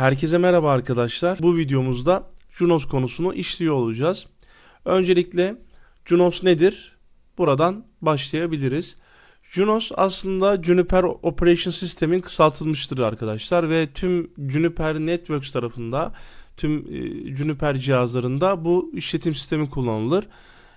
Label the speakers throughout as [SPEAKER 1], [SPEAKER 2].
[SPEAKER 1] Herkese merhaba arkadaşlar. Bu videomuzda Junos konusunu işliyor olacağız. Öncelikle Junos nedir? Buradan başlayabiliriz. Junos aslında Juniper Operation System'in kısaltılmıştır arkadaşlar ve tüm Juniper Networks tarafında tüm e, Juniper cihazlarında bu işletim sistemi kullanılır.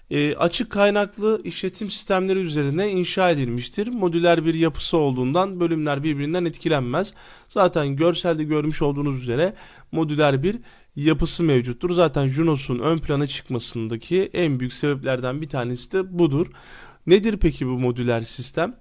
[SPEAKER 1] E, açık kaynaklı işletim sistemleri üzerine inşa edilmiştir. Modüler bir yapısı olduğundan bölümler birbirinden etkilenmez. Zaten görselde görmüş olduğunuz üzere modüler bir yapısı mevcuttur. Zaten Junos'un ön plana çıkmasındaki en büyük sebeplerden bir tanesi de budur. Nedir peki bu modüler sistem?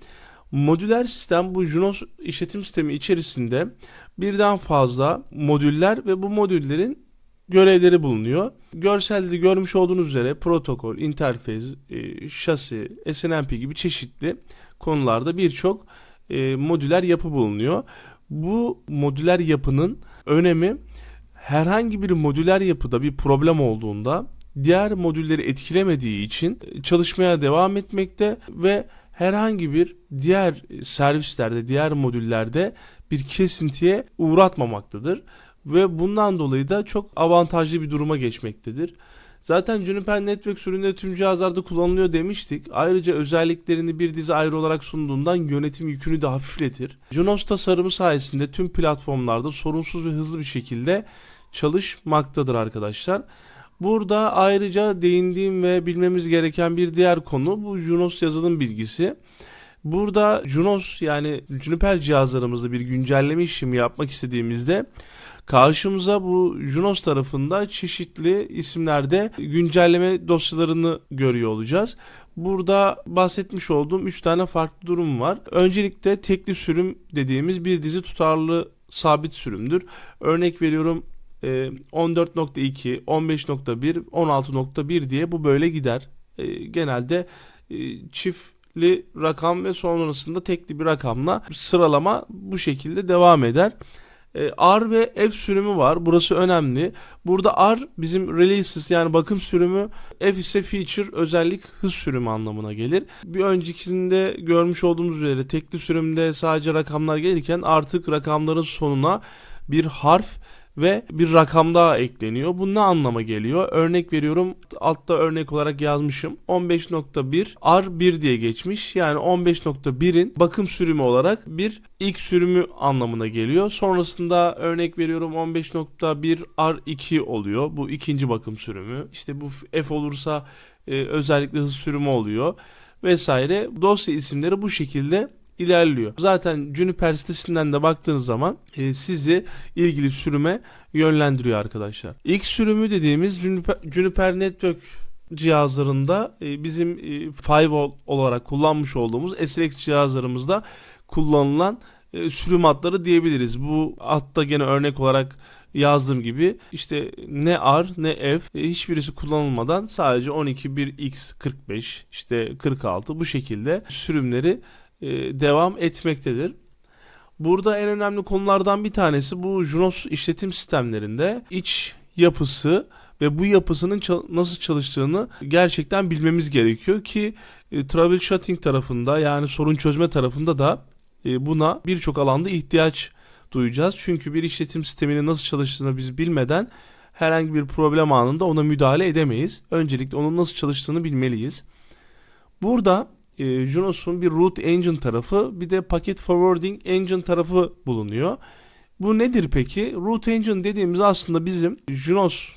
[SPEAKER 1] Modüler sistem bu Junos işletim sistemi içerisinde birden fazla modüller ve bu modüllerin görevleri bulunuyor. Görselde görmüş olduğunuz üzere protokol, interfez, e, şasi, SNMP gibi çeşitli konularda birçok e, modüler yapı bulunuyor. Bu modüler yapının önemi herhangi bir modüler yapıda bir problem olduğunda diğer modülleri etkilemediği için çalışmaya devam etmekte ve herhangi bir diğer servislerde, diğer modüllerde bir kesintiye uğratmamaktadır ve bundan dolayı da çok avantajlı bir duruma geçmektedir. Zaten Juniper Network ürünleri tüm cihazlarda kullanılıyor demiştik. Ayrıca özelliklerini bir dizi ayrı olarak sunduğundan yönetim yükünü de hafifletir. Junos tasarımı sayesinde tüm platformlarda sorunsuz ve hızlı bir şekilde çalışmaktadır arkadaşlar. Burada ayrıca değindiğim ve bilmemiz gereken bir diğer konu bu Junos yazılım bilgisi. Burada Junos yani Juniper cihazlarımızda bir güncelleme işlemi yapmak istediğimizde karşımıza bu Junos tarafında çeşitli isimlerde güncelleme dosyalarını görüyor olacağız. Burada bahsetmiş olduğum 3 tane farklı durum var. Öncelikle tekli sürüm dediğimiz bir dizi tutarlı sabit sürümdür. Örnek veriyorum 14.2, 15.1, 16.1 diye bu böyle gider. E, genelde e, çiftli rakam ve sonrasında tekli bir rakamla sıralama bu şekilde devam eder. E, R ve F sürümü var. Burası önemli. Burada R bizim releases yani bakım sürümü, F ise feature özellik hız sürümü anlamına gelir. Bir öncekinde görmüş olduğumuz üzere tekli sürümde sadece rakamlar gelirken artık rakamların sonuna bir harf ve bir rakam daha ekleniyor. Bu ne anlama geliyor? Örnek veriyorum altta örnek olarak yazmışım. 15.1 R1 diye geçmiş. Yani 15.1'in bakım sürümü olarak bir ilk sürümü anlamına geliyor. Sonrasında örnek veriyorum 15.1 R2 oluyor. Bu ikinci bakım sürümü. İşte bu F olursa e, özellikle hız sürümü oluyor vesaire. Dosya isimleri bu şekilde ilerliyor. Zaten Juniper sitesinden de baktığınız zaman e, sizi ilgili sürüme yönlendiriyor arkadaşlar. İlk sürümü dediğimiz Juniper, Juniper Network cihazlarında e, bizim e, firewall olarak kullanmış olduğumuz SLX cihazlarımızda kullanılan e, sürüm adları diyebiliriz. Bu adda gene örnek olarak yazdığım gibi işte ne R ne F e, hiçbirisi kullanılmadan sadece 12.1x 45 işte 46 bu şekilde sürümleri devam etmektedir. Burada en önemli konulardan bir tanesi bu Junos işletim sistemlerinde iç yapısı ve bu yapısının nasıl çalıştığını gerçekten bilmemiz gerekiyor ki e, troubleshooting tarafında yani sorun çözme tarafında da e, buna birçok alanda ihtiyaç duyacağız. Çünkü bir işletim sisteminin nasıl çalıştığını biz bilmeden herhangi bir problem anında ona müdahale edemeyiz. Öncelikle onun nasıl çalıştığını bilmeliyiz. Burada e, Junos'un bir root engine tarafı bir de packet forwarding engine tarafı bulunuyor. Bu nedir peki? Root engine dediğimiz aslında bizim Junos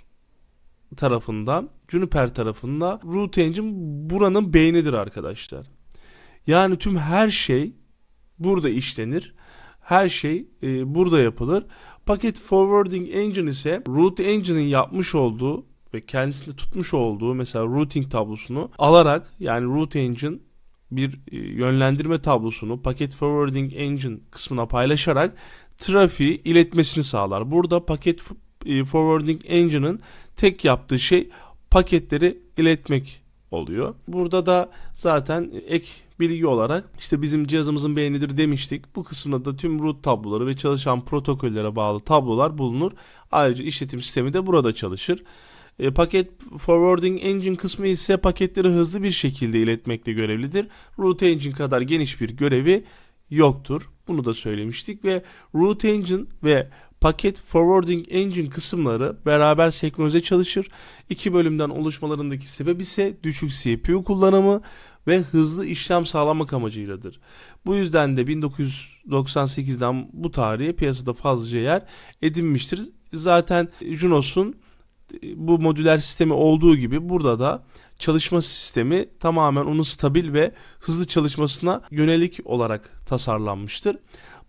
[SPEAKER 1] tarafında, Juniper tarafında root engine buranın beynidir arkadaşlar. Yani tüm her şey burada işlenir. Her şey e, burada yapılır. Packet Forwarding Engine ise Root Engine'in yapmış olduğu ve kendisinde tutmuş olduğu mesela routing tablosunu alarak yani Root Engine bir e, yönlendirme tablosunu Packet Forwarding Engine kısmına paylaşarak trafiği iletmesini sağlar. Burada Packet e, Forwarding Engine'ın tek yaptığı şey paketleri iletmek oluyor. Burada da zaten ek bilgi olarak işte bizim cihazımızın beğenidir demiştik. Bu kısımda da tüm root tabloları ve çalışan protokollere bağlı tablolar bulunur. Ayrıca işletim sistemi de burada çalışır. E, paket forwarding engine kısmı ise paketleri hızlı bir şekilde iletmekte görevlidir. Root engine kadar geniş bir görevi yoktur. Bunu da söylemiştik ve root engine ve Paket Forwarding Engine kısımları beraber senkronize çalışır. İki bölümden oluşmalarındaki sebep ise düşük CPU kullanımı ve hızlı işlem sağlamak amacıyladır. Bu yüzden de 1998'den bu tarihe piyasada fazlaca yer edinmiştir. Zaten Junos'un bu modüler sistemi olduğu gibi burada da çalışma sistemi tamamen onun stabil ve hızlı çalışmasına yönelik olarak tasarlanmıştır.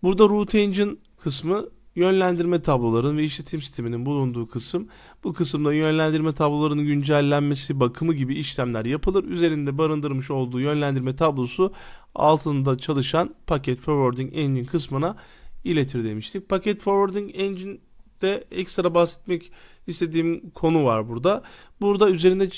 [SPEAKER 1] Burada Root Engine kısmı yönlendirme tabloların ve işletim sisteminin bulunduğu kısım. Bu kısımda yönlendirme tablolarının güncellenmesi, bakımı gibi işlemler yapılır. Üzerinde barındırmış olduğu yönlendirme tablosu altında çalışan Packet Forwarding Engine kısmına iletir demiştik. Packet Forwarding Engine de ekstra bahsetmek istediğim konu var burada. Burada üzerinde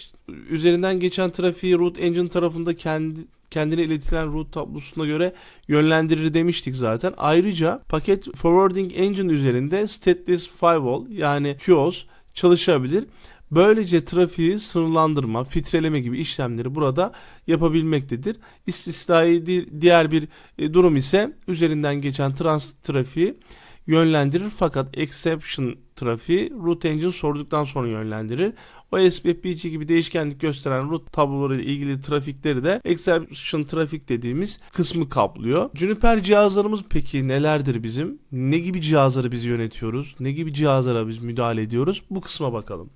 [SPEAKER 1] üzerinden geçen trafiği root engine tarafında kendi kendine iletilen root tablosuna göre yönlendirir demiştik zaten. Ayrıca paket forwarding engine üzerinde stateless firewall yani QoS çalışabilir. Böylece trafiği sınırlandırma, filtreleme gibi işlemleri burada yapabilmektedir. İstisnai diğer bir e, durum ise üzerinden geçen trans trafiği yönlendirir fakat exception trafiği root engine sorduktan sonra yönlendirir. O SPPG gibi değişkenlik gösteren root tabloları ile ilgili trafikleri de exception trafik dediğimiz kısmı kaplıyor. Juniper cihazlarımız peki nelerdir bizim? Ne gibi cihazları biz yönetiyoruz? Ne gibi cihazlara biz müdahale ediyoruz? Bu kısma bakalım.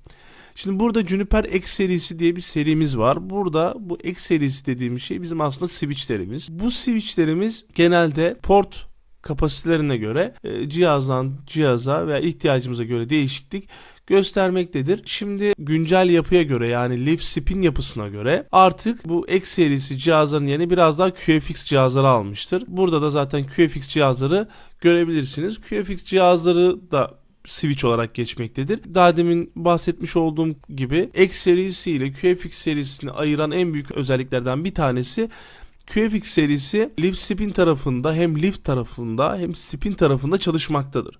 [SPEAKER 1] Şimdi burada Juniper X serisi diye bir serimiz var. Burada bu X serisi dediğimiz şey bizim aslında switchlerimiz. Bu switchlerimiz genelde port kapasitelerine göre e, cihazdan cihaza veya ihtiyacımıza göre değişiklik göstermektedir. Şimdi güncel yapıya göre yani Leaf Spin yapısına göre artık bu X serisi cihazların yerine biraz daha QFX cihazları almıştır. Burada da zaten QFX cihazları görebilirsiniz. QFX cihazları da switch olarak geçmektedir. Daha demin bahsetmiş olduğum gibi X serisi ile QFX serisini ayıran en büyük özelliklerden bir tanesi QFX serisi Lift Spin tarafında hem Lift tarafında hem Spin tarafında çalışmaktadır.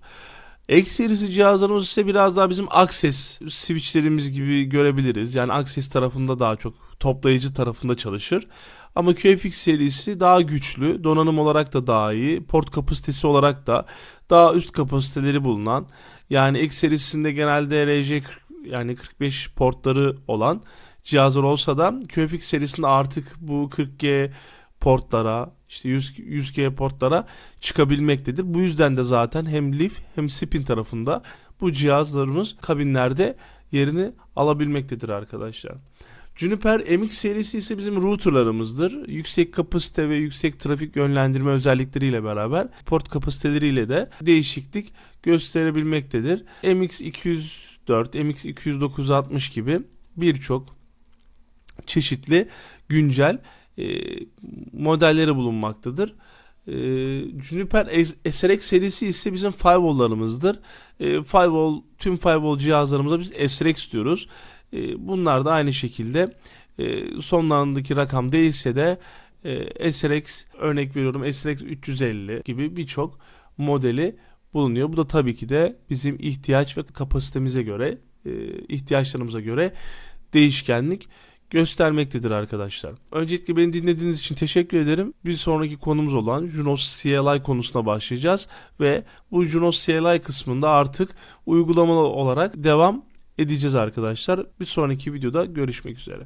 [SPEAKER 1] X serisi cihazlarımız ise biraz daha bizim Access switchlerimiz gibi görebiliriz. Yani Access tarafında daha çok toplayıcı tarafında çalışır. Ama QFX serisi daha güçlü, donanım olarak da daha iyi, port kapasitesi olarak da daha üst kapasiteleri bulunan yani X serisinde genelde RJ yani 45 portları olan cihazlar olsa da QFX serisinde artık bu 40G portlara işte 100, 100G portlara çıkabilmektedir. Bu yüzden de zaten hem Leaf hem Spin tarafında bu cihazlarımız kabinlerde yerini alabilmektedir arkadaşlar. Juniper MX serisi ise bizim routerlarımızdır. Yüksek kapasite ve yüksek trafik yönlendirme özellikleriyle beraber port kapasiteleriyle de değişiklik gösterebilmektedir. MX 204, MX 20960 gibi birçok çeşitli güncel e, modelleri bulunmaktadır. E, Juniper SRX serisi ise bizim firewall'larımızdır. E, firewall tüm firewall cihazlarımıza biz SRX diyoruz. E, bunlar da aynı şekilde e, sonlarındaki rakam değilse de e, SRX örnek veriyorum SRX 350 gibi birçok modeli bulunuyor. Bu da tabii ki de bizim ihtiyaç ve kapasitemize göre e, ihtiyaçlarımıza göre değişkenlik göstermektedir arkadaşlar. Öncelikle beni dinlediğiniz için teşekkür ederim. Bir sonraki konumuz olan Junos CLI konusuna başlayacağız ve bu Junos CLI kısmında artık uygulamalı olarak devam edeceğiz arkadaşlar. Bir sonraki videoda görüşmek üzere.